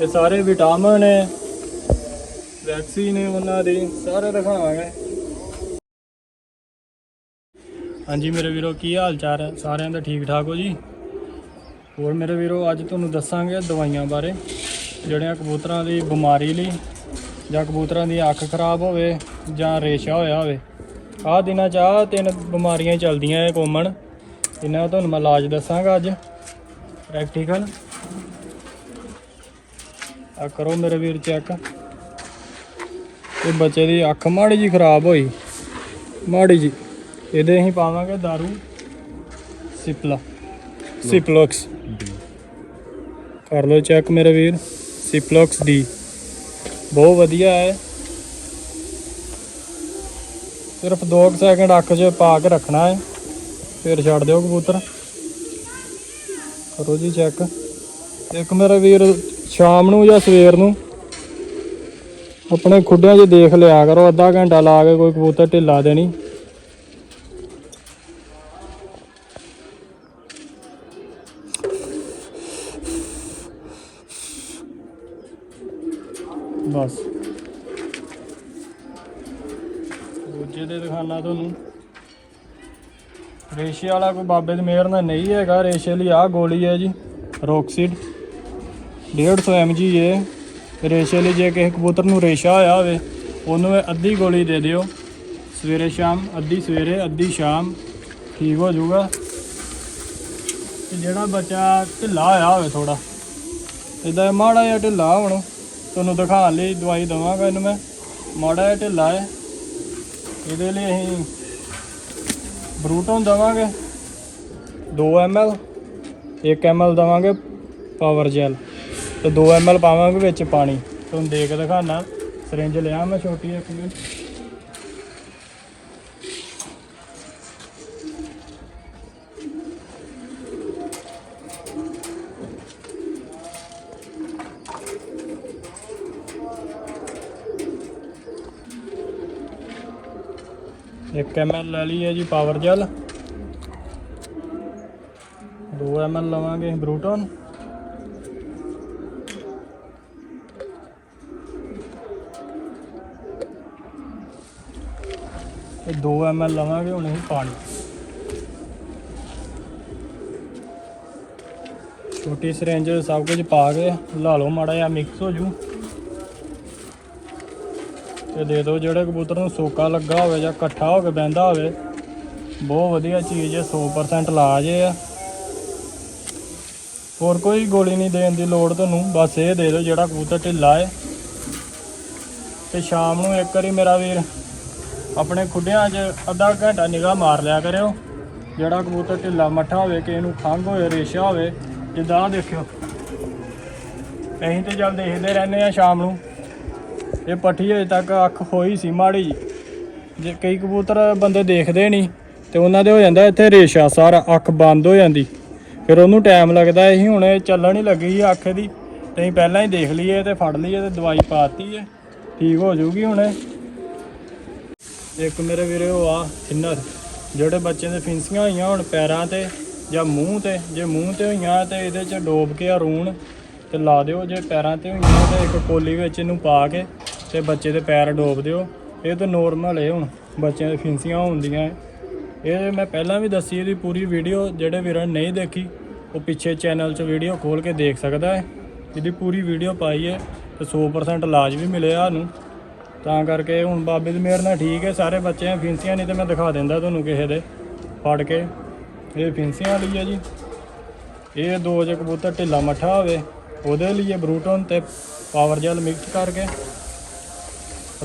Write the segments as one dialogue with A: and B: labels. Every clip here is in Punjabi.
A: ਇਹ ਸਾਰੇ ਵਿਟਾਮਿਨ ਹੈ, ਵੈਕਸੀਨ ਨੇ ਉਹਨਾਂ ਦੀ, ਸਾਰੇ ਦਿਖਾਵਾਂਗੇ। ਹਾਂਜੀ ਮੇਰੇ ਵੀਰੋ, ਕੀ ਹਾਲ ਚਾਲ ਹੈ? ਸਾਰਿਆਂ ਦਾ ਠੀਕ ਠਾਕ ਹੋ ਜੀ? ਹੋਰ ਮੇਰੇ ਵੀਰੋ, ਅੱਜ ਤੁਹਾਨੂੰ ਦੱਸਾਂਗੇ ਦਵਾਈਆਂ ਬਾਰੇ, ਜਿਹੜੀਆਂ ਕਬੂਤਰਾਂ ਦੀ ਬਿਮਾਰੀ ਲਈ, ਜਾਂ ਕਬੂਤਰਾਂ ਦੀ ਅੱਖ ਖਰਾਬ ਹੋਵੇ, ਜਾਂ ਰੇਸ਼ਾ ਹੋਇਆ ਹੋਵੇ। ਆਹ ਦਿਨਾਂ 'ਚ ਆਹ ਤਿੰਨ ਬਿਮਾਰੀਆਂ ਚੱਲਦੀਆਂ ਏ ਕੋਮਨ ਇਹਨਾਂ ਦਾ ਤੁਹਾਨੂੰ ਮੈਂ ਇਲਾਜ ਦੱਸਾਂਗਾ ਅੱਜ। ਪ੍ਰੈਕਟੀਕਲ ਆ ਕਰੋ ਮੇਰੇ ਵੀਰ ਚੈੱਕ ਇਹ ਬੱਚੇ ਦੀ ਅੱਖ ਮਾੜੀ ਜੀ ਖਰਾਬ ਹੋਈ। ਮਾੜੀ ਜੀ ਇਹਦੇ ਅਸੀਂ ਪਾਵਾਂਗੇ दारू ਸਿਪਲਾ। ਸਿਪਲੋਕਸ। ਕਰ ਲਓ ਚੈੱਕ ਮੇਰੇ ਵੀਰ। ਸਿਪਲੋਕਸ ਡੀ ਬਹੁਤ ਵਧੀਆ ਹੈ। ਸਿਰਫ 2 ਸੈਕਿੰਡ ਅੱਖ 'ਚ ਪਾ ਕੇ ਰੱਖਣਾ ਹੈ। ਫਿਰ ਛੱਡ ਦਿਓ ਕਬੂਤਰ। ਕਰੋ ਜੀ ਚੈੱਕ ਇੱਕ ਮੇਰਾ ਵੀਰ ਸ਼ਾਮ ਨੂੰ ਜਾਂ ਸਵੇਰ ਨੂੰ? ਆਪਣੇ ਖੁੱਡਿਆਂ 'ਚ ਦੇਖ ਲਿਆ ਕਰੋ, ਅੱਧਾ ਘੰਟਾ ਲਾ ਕੇ ਕੋਈ ਕਬੂਤਰ ਢਿੱਲਾ ਦੇਣੀ ਬਸ। ਦੂਜੇ ਦੇ ਦਿਖਾਣਾ ਤੁਹਾਨੂੰ। ਰੇਸ਼ੇ ਵਾਲਾ ਕੋਈ ਬਾਬੇ ਦੀ ਮਿਹਰ ਨਾਲ ਨਹੀਂ ਹੈਗਾ, ਰੇਸ਼ੇ ਲਈ ਆਹ ਗੋਲੀ ਹੈ ਜੀ, ਰੋਕਸਿਡ। 150 mg ਹੈ ਰੇਸ਼ੇ ਲਈ ਜੇ ਕਿਸੇ ਕਬੂਤਰ ਨੂੰ ਰੇਸ਼ਾ ਹੋਇਆ ਹੋਵੇ, ਉਹਨੂੰ ਇਹ ਅੱਧੀ ਗੋਲੀ ਦੇ ਦਿਓ। ਸਵੇਰੇ ਸ਼ਾਮ ਅੱਧੀ ਸਵੇਰੇ, ਅੱਧੀ ਸ਼ਾਮ। ਠੀਕ ਹੋ ਜਾਊਗਾ। ਤੇ ਜਿਹੜਾ ਬੱਚਾ ਢਿੱਲਾ ਹੋਇਆ ਹੋਵੇ ਥੋੜਾ ਇਦਾਂ ਮਾੜਾ ਜਿਹਾ ਢਿੱਲਾ ਹੁਣ, ਤੁਹਾਨੂੰ ਦਿਖਾਉਣ ਲਈ ਦਵਾਈ ਦਵਾਂਗਾ ਇਹਨੂੰ ਮੈਂ। ਮਾੜਾ ਜਿਹਾ ਢਿੱਲਾ ਹੈ। ਇਹਦੇ ਲਈ ਅਸੀਂ ਬਰੂਟਨ ਦਵਾਂਗੇ। 2 ml 1 ml ਦਵਾਂਗੇ ਪਾਵਰ ਜੈਲ। ਤੇ 2 ml ਪਾਵਾਂਗੇ ਵਿੱਚ ਪਾਣੀ। ਤੁਹਾਨੂੰ ਦੇ ਕੇ ਦਿਖਾਣਾ ਸਿਰਿੰਜ ਲਿਆ ਮੈਂ ਛੋਟੀ ਇੱਕ ਮਿੰਟ। ਇੱਕ ml ਲੈ ਲਈ ਹੈ ਜੀ ਪਾਵਰ ਜੈਲ 2 ml ਲਵਾਂਗੇ ਬਰੂਟਨ। ਤੇ 2 ml ਲਵਾਂਗੇ, ਹੁਣ ਅਸੀਂ ਪਾਣੀ। ਛੋਟੀ ਸਿਰੰਜ ਸਭ ਕੁਝ ਪਾ ਕੇ ਲਾ ਲਓ ਮਾੜਾ ਜਿਹਾ ਮਿਕਸ ਹੋ ਜੂ। ਤੇ ਦੇ ਦਿਓ ਜਿਹੜੇ ਕਬੂਤਰ ਨੂੰ ਸੋਕਾ ਲੱਗਾ ਹੋਵੇ ਜਾਂ ਇਕੱਠਾ ਹੋ ਕੇ ਬਹਿੰਦਾ ਹੋਵੇ, ਬਹੁਤ ਵਧੀਆ ਚੀਜ਼ ਹੈ 100% ਇਲਾਜ ਹੈ ਆ। ਹੋਰ ਕੋਈ ਗੋਲੀ ਨਹੀਂ ਦੇਣ ਦੀ ਲੋੜ ਤੁਹਾਨੂੰ, ਬਸ ਇਹ ਦੇ ਦਿਓ ਜਿਹੜਾ ਕਬੂਤਰ ਢਿੱਲਾ ਹੈ। ਤੇ ਸ਼ਾਮ ਨੂੰ ਇੱਕ ਵਾਰੀ ਮੇਰਾ ਵੀਰ ਆਪਣੇ ਖੁੱਡਿਆਂ 'ਚ ਅੱਧਾ ਘੰਟਾ ਨਿਗਾਹ ਮਾਰ ਲਿਆ ਕਰਿਓ। ਜਿਹੜਾ ਕਬੂਤਰ ਢਿੱਲਾ ਮੱਠਾ ਹੋਵੇ ਕਿਸੇ ਨੂੰ ਖੰਘ ਹੋਵੇ, ਰੇਸ਼ਾ ਹੋਵੇ, ਜਿੱਦਾਂ ਦੇਖਿਓ। ਅਸੀਂ ਤੇ ਜਦ ਦੇਖਦੇ ਰਹਿੰਦੇ ਆ ਸ਼ਾਮ ਨੂੰ। ਇਹ ਪੱਠੀ ਅਜੇ ਤੱਕ ਅੱਖ ਹੋਈ ਸੀ ਮਾੜੀ ਜੀ। ਜੇ ਕਈ ਕਬੂਤਰ ਬੰਦੇ ਦੇਖਦੇ ਨਹੀਂ, ਤੇ ਉਹਨਾਂ ਦੇ ਹੋ ਜਾਂਦਾ ਇੱਥੇ ਰੇਸ਼ਾ ਸਾਰਾ, ਅੱਖ ਬੰਦ ਹੋ ਜਾਂਦੀ। ਫਿਰ ਉਹਨੂੰ ਟਾਈਮ ਲੱਗਦਾ ਇਹੀ ਹੁਣ ਇਹ ਚੱਲਣ ਹੀ ਲੱਗੀ ਸੀ ਅੱਖ ਦੀ ਤੇ ਅਸੀਂ ਪਹਿਲਾਂ ਹੀ ਦੇਖ ਲਈਏ ਤੇ ਫੜ ਲਈਏ ਤੇ ਦਵਾਈ ਪਾਤੀ ਹੈ। ਠੀਕ ਹੋ ਜਾਊਗੀ ਹੁਣ ਇੱਕ ਮੇਰੇ ਵੀਰੇ ਉਹ ਆ ਥਿਨਰ ਜਿਹੜੇ ਬੱਚੇ ਦੇ ਫਿੰਸੀਆਂ ਹੋਈਆਂ ਹੁਣ ਪੈਰਾਂ ਤੇ ਜਾਂ ਮੂੰਹ ਤੇ, ਜੇ ਮੂੰਹ ਤੇ ਹੋਈਆਂ ਤੇ ਇਹਦੇ 'ਚ ਡੋਬ ਕੇ ਅਰੂਣ ਤੇ ਲਾ ਦਿਓ ਜੇ ਪੈਰਾਂ ਤੇ ਹੋਈਆਂ ਤੇ ਇੱਕ ਕੋਲੀ ਵਿੱਚ ਇਹਨੂੰ ਪਾ ਕੇ ਤੇ ਬੱਚੇ ਦੇ ਪੈਰ ਡੋਬ ਦਿਓ। ਇਹ ਤਾਂ ਨੋਰਮਲ ਹੈ ਹੁਣ, ਬੱਚਿਆਂ ਦੇ ਫਿੰਸੀਆਂ ਹੁੰਦੀਆਂ ਹੈ। ਇਹ ਮੈਂ ਪਹਿਲਾਂ ਵੀ ਦੱਸੀ, ਇਹਦੀ ਪੂਰੀ ਵੀਡੀਓ ਜਿਹੜੇ ਵੀਰਾਂ ਨੇ ਨਹੀਂ ਦੇਖੀ, ਉਹ ਪਿੱਛੇ ਚੈਨਲ 'ਚ ਵੀਡੀਓ ਖੋਲ ਕੇ ਦੇਖ ਸਕਦਾ ਹੈ ਇਹਦੀ ਪੂਰੀ ਵੀਡੀਓ ਪਾਈ ਹੈ ਤੇ 100% ਇਲਾਜ ਵੀ ਮਿਲਿਆ ਸਾਨੂੰ। ਤਾਂ ਕਰਕੇ ਹੁਣ ਬਾਬੇ ਦੀ ਮਿਹਰ ਨਾਲ ਠੀਕ ਹੈ, ਸਾਰੇ ਬੱਚਿਆਂ ਫਿੰਸੀਆਂ ਨਹੀਂ ਤੇ ਮੈਂ ਦਿਖਾ ਦਿੰਦਾ ਤੁਹਾਨੂੰ ਕਿਸੇ ਦੇ, ਫੜ ਕੇ। ਇਹ ਫਿੰਸੀਆਂ ਲਈ ਹੈ ਜੀ। ਇਹ ਦੋ ਜੇ ਕਬੂਤਰ ਢਿੱਲਾ ਮੱਠਾ ਹੋਵੇ, ਉਹਦੇ ਲਈ ਇਹ ਬਰੂਟਨ ਤੇ ਪਾਵਰ ਜੈਲ ਮਿਕਸ ਕਰਕੇ।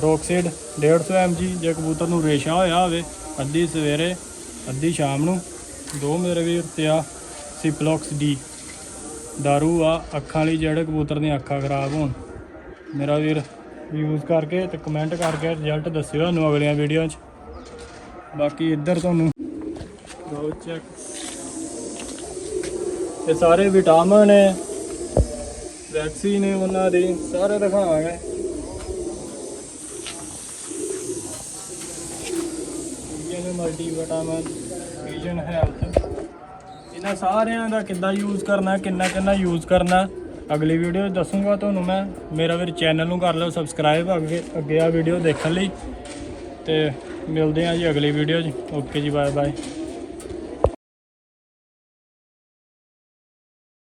A: ਰੋਕਸਿਡ 150 mg ਜੇ ਕਬੂਤਰ ਨੂੰ ਰੇਸ਼ਾ ਹੋਇਆ ਹੋਵੇ, ਅੱਧੀ ਸਵੇਰੇ, ਅੱਧੀ ਸ਼ਾਮ ਨੂੰ। ਦੋ ਮੇਰੇ ਵੀਰ ਉੱਤੇ ਆ, ਸਿਪਲੋਕਸ ਡੀ। दारू ਆ, ਅੱਖਾਂ ਲਈ ਜਿਹੜੇ ਕਬੂਤਰ ਦੀਆਂ ਅੱਖਾਂ ਖਰਾਬ ਹੋਣ। ਮੇਰਾ ਵੀਰ ਯੂਜ਼ ਕਰਕੇ ਤੇ ਕਮੈਂਟ ਕਰਕੇ ਰਿਜ਼ਲਟ ਦੱਸਿਓ ਤੁਹਾਨੂੰ ਅਗਲੀਆਂ ਵੀਡੀਓ 'ਚ। ਬਾਕੀ ਇੱਧਰ ਤੁਹਾਨੂੰ ਗੋ ਚੈੱਕ ਇਹ ਸਾਰੇ ਵਿਟਾਮਿਨ ਨੇ ਵੈਕਸੀਨ ਨੇ ਉਹਨਾਂ ਦੀ, ਸਾਰੇ ਦਿਖਾਵਾਂਗੇ। ਇਹਨੇ ਮਲਟੀ ਵਿਟਾਮਿਨ ਵਿਜ਼ਨ ਹੈਲਥ ਇਹਨਾਂ ਸਾਰਿਆਂ ਦਾ ਕਿੱਦਾਂ ਯੂਜ਼ ਕਰਨਾ ਕਿੰਨਾ ਕਿੰਨਾ ਯੂਜ਼ ਕਰਨਾ। ਅਗਲੀ ਵੀਡੀਓ 'ਚ ਦੱਸੂਗਾ ਤੁਹਾਨੂੰ ਮੈਂ। ਮੇਰਾ ਵੀਰ ਚੈਨਲ ਨੂੰ ਕਰ ਲਓ ਸਬਸਕ੍ਰਾਈਬ ਅੱਗੇ ਅੱਗੇ ਆ ਵੀਡੀਓ ਦੇਖਣ ਲਈ। ਤੇ ਮਿਲਦੇ ਹਾਂ ਜੀ ਅਗਲੀ ਵੀਡੀਓ 'ਚ। ਓਕੇ ਜੀ ਬਾਏ ਬਾਏ